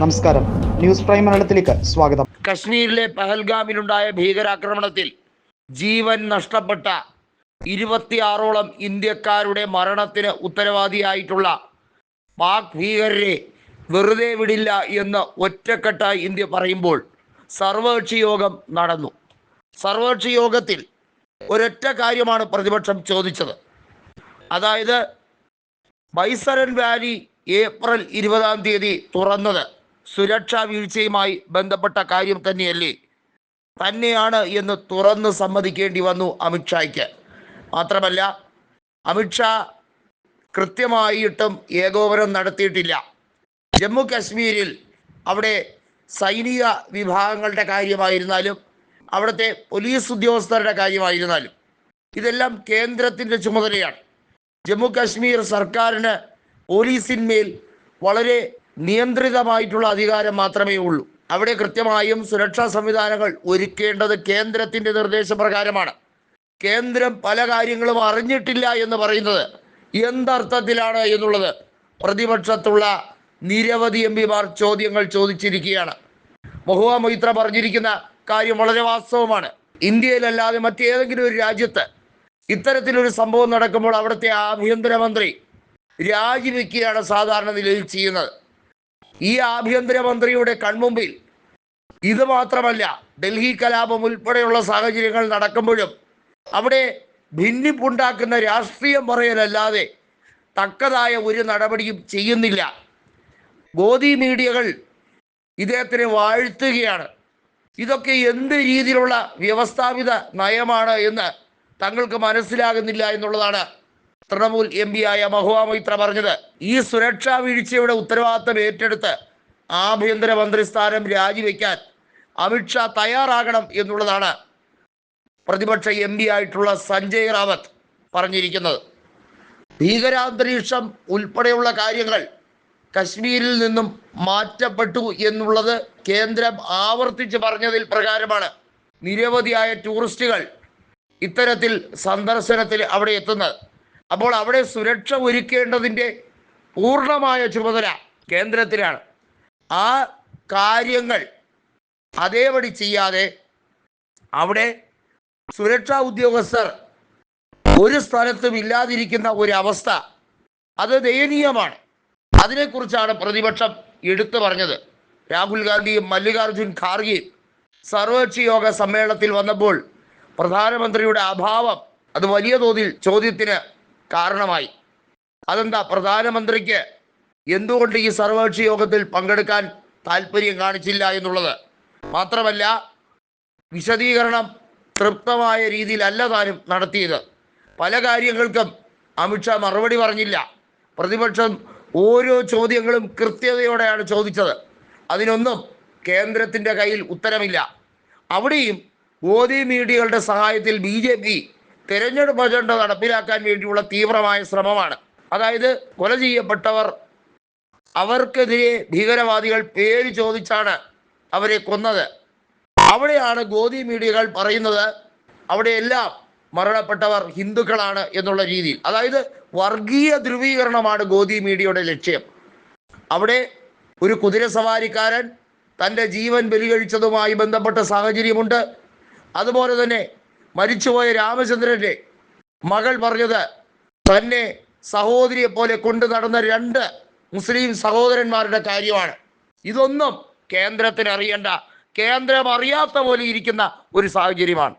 നമസ്കാരം. News prime മലയാളത്തിലേക്ക് സ്വാഗതം. കശ്മീരിലെ പഹൽഗാമിലുണ്ടായ ഭീകരാക്രമണത്തിൽ ജീവൻ നഷ്ടപ്പെട്ട ഇരുപത്തിയാറോളം ഇന്ത്യക്കാരുടെ മരണത്തിന് ഉത്തരവാദിയായിട്ടുള്ള പാക് ഭീകരരെ വെറുതെ വിടില്ല എന്ന് ഒറ്റക്കെട്ടായി ഇന്ത്യ പറയുമ്പോൾ സർവകക്ഷി യോഗം നടന്നു. സർവകക്ഷി യോഗത്തിൽ ഒരൊറ്റ കാര്യമാണ് പ്രതിപക്ഷം ചോദിച്ചത്. അതായത് ബൈസരൻ വാലി ഏപ്രിൽ ഇരുപതാം തീയതി തുറന്നത് സുരക്ഷാ വീഴ്ചയുമായി ബന്ധപ്പെട്ട കാര്യം തന്നെയല്ലേ? തന്നെയാണ് എന്ന് തുറന്ന് സമ്മതിക്കേണ്ടി വന്നു അമിത്ഷായ്ക്ക് മാത്രമല്ല അമിത്ഷാ കൃത്യമായിട്ടും ഏകോപനം നടത്തിയിട്ടില്ല. ജമ്മു കാശ്മീരിൽ അവിടെ സൈനിക വിഭാഗങ്ങളുടെ കാര്യമായിരുന്നാലും അവിടുത്തെ പോലീസ് ഉദ്യോഗസ്ഥരുടെ കാര്യമായിരുന്നാലും ഇതെല്ലാം കേന്ദ്രത്തിന്റെ ചുമതലയാണ്. ജമ്മു കാശ്മീർ സർക്കാരിന് പോലീസിന്മേൽ വളരെ നിയന്ത്രിതമായിട്ടുള്ള അധികാരം മാത്രമേ ഉള്ളൂ. അവിടെ കൃത്യമായും സുരക്ഷാ സംവിധാനങ്ങൾ ഒരുക്കേണ്ടത് കേന്ദ്രത്തിന്റെ നിർദ്ദേശപ്രകാരമാണ്. കേന്ദ്രം പല കാര്യങ്ങളും അറിഞ്ഞിട്ടില്ല എന്ന് പറയുന്നത് എന്തർത്ഥത്തിലാണ് എന്നുള്ളത് പ്രതിപക്ഷത്തുള്ള നിരവധി എം പിമാർ ചോദ്യങ്ങൾ ചോദിച്ചിരിക്കുകയാണ്. മഹുവ മൊയ്ത്ര പറഞ്ഞിരിക്കുന്ന കാര്യം വളരെ വാസ്തവമാണ്. ഇന്ത്യയിലല്ലാതെ മറ്റേതെങ്കിലും ഒരു രാജ്യത്ത് ഇത്തരത്തിലൊരു സംഭവം നടക്കുമ്പോൾ അവിടുത്തെ ആഭ്യന്തരമന്ത്രി രാജിവെക്കുകയാണ് സാധാരണ നിലയിൽ ചെയ്യുന്നത്. ഈ ആഭ്യന്തരമന്ത്രിയുടെ കൺമുമ്പിൽ ഇത് മാത്രമല്ല ഡൽഹി കലാപം ഉൾപ്പെടെയുള്ള സാഹചര്യങ്ങൾ നടക്കുമ്പോഴും അവിടെ ഭിന്നിപ്പുണ്ടാക്കുന്ന രാഷ്ട്രീയം പറയലല്ലാതെ തക്കതായ ഒരു നടപടിയും ചെയ്യുന്നില്ല. ഗോദി മീഡിയകൾ ഇദ്ദേഹത്തിന് വാഴ്ത്തുകയാണ്. ഇതൊക്കെ എന്ത് രീതിയിലുള്ള വ്യവസ്ഥാപിത നയമാണ് എന്ന് തങ്ങൾക്ക് മനസ്സിലാകുന്നില്ല എന്നുള്ളതാണ് തൃണമൂൽ എം പി ആയ മഹുവ മൈത്ര പറഞ്ഞത് ഈ സുരക്ഷാ വീഴ്ചയുടെ ഉത്തരവാദിത്തം ഏറ്റെടുത്ത് ആഭ്യന്തരമന്ത്രി സ്ഥാനം രാജിവെക്കാൻ അമിത്ഷാ തയ്യാറാകണം എന്നുള്ളതാണ് പ്രതിപക്ഷ എം പി ആയിട്ടുള്ള സഞ്ജയ് റാവത്ത് പറഞ്ഞിരിക്കുന്നത്. ഭീകരാന്തരീക്ഷം ഉൾപ്പെടെയുള്ള കാര്യങ്ങൾ കശ്മീരിൽ നിന്നും മാറ്റപ്പെട്ടു എന്നുള്ളത് കേന്ദ്രം ആവർത്തിച്ച് പറഞ്ഞതിൽ പ്രകാരമാണ്. നിരവധിയായ ടൂറിസ്റ്റുകൾ ഇത്തരത്തിൽ സന്ദർശനത്തിൽ അവിടെ എത്തുന്നത്. അപ്പോൾ അവിടെ സുരക്ഷ ഒരുക്കേണ്ടതിന്റെ പൂർണമായ ചുമതല കേന്ദ്രത്തിലാണ്. ആ കാര്യങ്ങൾ അതേപടി ചെയ്യാതെ അവിടെ സുരക്ഷാ ഉദ്യോഗസ്ഥർ ഒരു സ്ഥലത്തും ഇല്ലാതിരിക്കുന്ന ഒരു അവസ്ഥ അത് ദയനീയമാണ്. അതിനെക്കുറിച്ചാണ് പ്രതിപക്ഷം എടുത്തു പറഞ്ഞത്. രാഹുൽ ഗാന്ധിയും മല്ലികാർജുൻ ഖാർഗെയും സർവകക്ഷി യോഗ സമ്മേളനത്തിൽ വന്നപ്പോൾ പ്രധാനമന്ത്രിയുടെ അഭാവം അത് വലിയ തോതിൽ ചോദ്യത്തിന് കാരണമായി. അതെന്താ? പ്രധാനമന്ത്രിക്ക് എന്തുകൊണ്ട് ഈ സർവകക്ഷി യോഗത്തിൽ പങ്കെടുക്കാൻ താല്പര്യം കാണിച്ചില്ല എന്നുള്ളത്? മാത്രമല്ല വിശദീകരണം തൃപ്തമായ രീതിയിലല്ല താനും നടത്തിയത്. പല കാര്യങ്ങൾക്കും അമിത്ഷാ മറുപടി പറഞ്ഞില്ല. പ്രതിപക്ഷം ഓരോ ചോദ്യങ്ങളും കൃത്യതയോടെയാണ് ചോദിച്ചത്. അതിനൊന്നും കേന്ദ്രത്തിന്റെ കയ്യിൽ ഉത്തരമില്ല. അവിടെയും മോദി മീഡിയകളുടെ സഹായത്തിൽ ബി ജെ പി തെരഞ്ഞെടുപ്പ് അജണ്ട നടപ്പിലാക്കാൻ വേണ്ടിയുള്ള തീവ്രമായ ശ്രമമാണ്. അതായത് കൊല ചെയ്യപ്പെട്ടവർ അവർക്കെതിരെ ഭീകരവാദികൾ പേര് ചോദിച്ചാണ് അവരെ കൊന്നത്. അവിടെയാണ് ഗോദി മീഡിയകൾ പറയുന്നത് അവിടെയെല്ലാം മരണപ്പെട്ടവർ ഹിന്ദുക്കളാണ് എന്നുള്ള രീതിയിൽ. അതായത് വർഗീയ ധ്രുവീകരണമാണ് ഗോദി മീഡിയയുടെ ലക്ഷ്യം. അവിടെ ഒരു കുതിരസവാരിക്കാരൻ തന്റെ ജീവൻ ബലികഴിച്ചതുമായി ബന്ധപ്പെട്ട സാഹചര്യമുണ്ട്. അതുപോലെ തന്നെ മരിച്ചുപോയ രാമചന്ദ്രന്റെ മകൾ പറഞ്ഞത് തന്നെ സഹോദരിയെ പോലെ കൊണ്ടു നടന്ന രണ്ട് മുസ്ലിം സഹോദരന്മാരുടെ കാര്യമാണ്. ഇതൊന്നും കേന്ദ്രത്തിന് അറിയേണ്ട കേന്ദ്രം അറിയാത്ത പോലെ ഇരിക്കുന്ന ഒരു സാഹചര്യമാണ്.